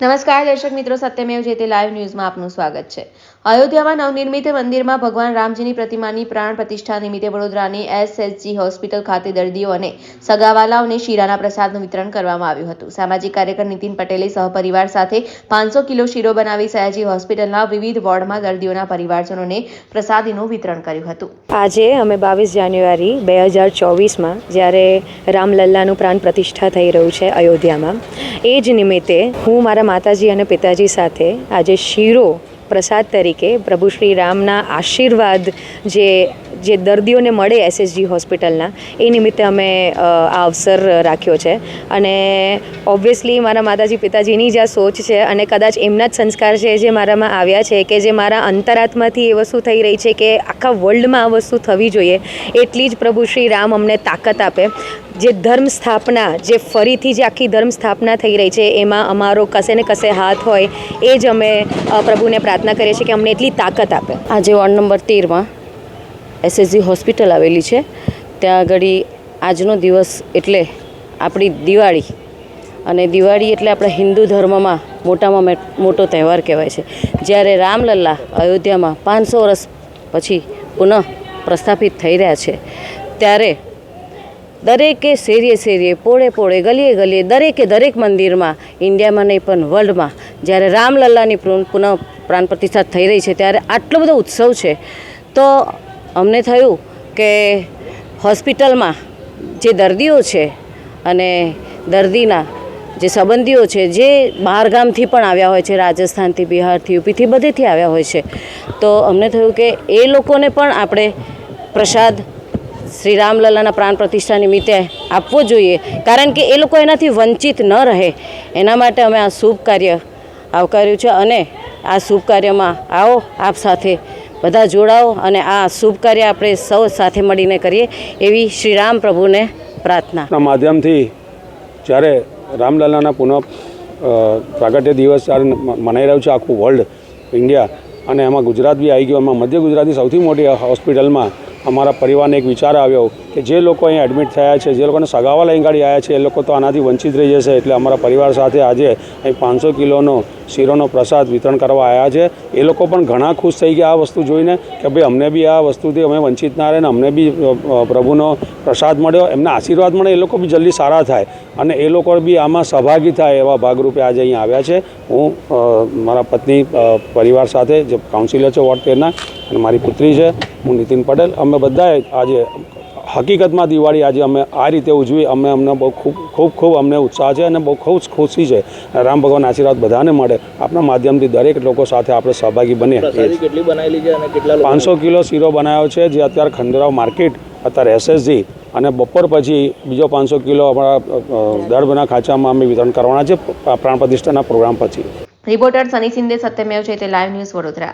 નમસ્કાર, દર્શક મિત્રો. સત્યમેવ જે તે લાઈવ ન્યૂઝમાં આપનું સ્વાગત છે. અયોધ્યામાં નવનિર્મિત મંદિરમાં ભગવાન રામજીની પ્રતિમાની પ્રાણ પ્રતિષ્ઠા નિમિત્તે વડોદરાની એસએસજી હોસ્પિટલ ખાતે દર્દીઓ અને સગાવાલાઓને શીરાના પ્રસાદનું વિતરણ કરવામાં આવ્યું હતું. સામાજિક કાર્યકર નીતિન પટેલે સહપરિવાર સાથે પાંચસો કિલો શીરો બનાવી સયાજી હોસ્પિટલના વિવિધ વોર્ડમાં દર્દીઓના પરિવારજનોને પ્રસાદીનું વિતરણ કર્યું હતું. આજે અમે બાવીસ જાન્યુઆરી બે હજાર ચોવીસમાં જ્યારે રામલલ્લાનું પ્રાણ પ્રતિષ્ઠા થઈ રહ્યું છે અયોધ્યામાં, એ જ નિમિત્તે હું મારા માતાજી અને પિતાજી સાથે આજે શીરો પ્રસાદ તરીકે પ્રભુ શ્રી રામના આશીર્વાદ જે જે દર્દીઓને મળે એસએસજી હોસ્પિટલના, એ નિમિત્તે અમે આ અવસર રાખ્યો છે. અને ઓબ્વિયસલી મારા માતાજી પિતાજીની જ આ સોચ છે અને કદાચ એમના જ સંસ્કાર છે જે મારામાં આવ્યા છે કે જે મારા અંતરાત્માથી એ વસ્તુ થઈ રહી છે કે આખા વર્લ્ડમાં આ વસ્તુ થવી જોઈએ, એટલી જ પ્રભુ શ્રી રામ અમને તાકાત આપે. જે ધર્મ સ્થાપના, જે ફરીથી જે આખી ધર્મ સ્થાપના થઈ રહી છે, એમાં અમારો કસે ને કશે હાથ હોય, એ જ અમે પ્રભુને પ્રાર્થના કરીએ છીએ કે અમને એટલી તાકાત આપે. આજે વોર્ડ નંબર તેરમાં એસએસજી હોસ્પિટલ આવેલી છે. ત્યાં આગળ આજનો દિવસ એટલે આપણી દિવાળી. અને દિવાળી એટલે આપણા હિન્દુ ધર્મમાં મોટામાં મોટો તહેવાર કહેવાય છે. જ્યારે રામલલ્લા અયોધ્યામાં પાંચસો વર્ષ પછી પુનઃ પ્રસ્થાપિત થઈ રહ્યા છે, ત્યારે દરેકે શેરીએ શેરીએ, પોળે પોળે, ગલીએ ગલીએ, દરેકે દરેક મંદિરમાં, ઇન્ડિયામાં નહીં પણ વર્લ્ડમાં જ્યારે રામલલ્લાની પુન- પ્રાણ પ્રતિષ્ઠા થઈ રહી છે, ત્યારે આટલો બધો ઉત્સવ છે. તો અમને થયું કે હોસ્પિટલમાં જે દર્દીઓ છે અને દર્દીના જે સંબંધીઓ છે, જે બહારગામથી પણ આવ્યા હોય છે, રાજસ્થાનથી, બિહારથી, યુપીથી, બધેથી આવ્યા હોય છે, તો અમને થયું કે એ લોકોને પણ આપણે પ્રસાદ શ્રી રામલલ્લાના પ્રાણ પ્રતિષ્ઠા નિમિત્તે આપવો જોઈએ. કારણ કે એ લોકો એનાથી વંચિત ન રહે. એના માટે અમે આ શુભ કાર્ય આવકાર્યું છે અને આ શુભ કાર્યમાં આવો આપ સાથે. બધા જોડાઓ અને આ શુભ કાર્ય આપણે સૌ સાથે મળીને કરીએ એવી શ્રી રામ પ્રભુને પ્રાર્થના. માધ્યમથી જ્યારે રામલલ્લાના પુનઃ પ્રાગટ્ય દિવસ જ્યારે મનાઈ રહ્યું છે આખું વર્લ્ડ ઇન્ડિયા અને એમાં ગુજરાત બી આવી ગયું, એમાં મધ્ય ગુજરાતની સૌથી મોટી હોસ્પિટલમાં અમારા પરિવારને એક વિચાર આવ્યો કે જે લોકો અહીં એડમિટ થયા છે, જે લોકોને સગાવા લઈ આવ્યા છે, એ લોકો તો આનાથી વંચિત રહી જશે. એટલે અમારા પરિવાર સાથે આજે અહીં પાંચસો કિલોનો શીરોનો પ્રસાદ વિતરણ કરવા આવ્યા છે. એ લોકો પણ ઘણા ખુશ થઈ ગયા આ વસ્તુ જોઈને કે ભાઈ અમને બી આ વસ્તુથી અમે વંચિત ના રહે ને અમને બી પ્રભુનો પ્રસાદ મળ્યો. એમના આશીર્વાદ મળે, એ લોકો બી જલ્દી સારા થાય. અને એ લોકો બી આમાં સહભાગી થાય એવા ભાગરૂપે આજે અહીં આવ્યા છે. હું મારા પત્ની પરિવાર સાથે જે કાઉન્સિલર છે, વોર્ડ તેરના, અને મારી પુત્રી છે, હું નીતિન પટેલ. અમે બધાએ આજે હકીકતમાં દિવાળી આજે અમે આ રીતે ઉજવી અમે અમને બહુ ખૂબ ખૂબ ખૂબ અમને ઉત્સાહ છે અને બહુ ખૂબ ખુશી છે. રામ ભગવાન આશીર્વાદ બધાને મળે. આપણા માધ્યમથી દરેક લોકો સાથે આપણે સહભાગી બનીએ. પ્રસાદી કેટલી બનાવેલી છે અને પાંચસો કિલો શીરો બનાવ્યો છે જે અત્યારે ખંડેરાવ માર્કેટ અત્યારે એસએસજી અને બપોર પછી બીજો પાંચસો કિલો અમારા દરબના ખાંચામાં અમે વિતરણ કરવાના છે પ્રાણ પ્રતિષ્ઠાના પ્રોગ્રામ પછી. રિપોર્ટર સની સિંદે સત્યમેવ છે તે લાઈવ ન્યૂઝ વડોદરા.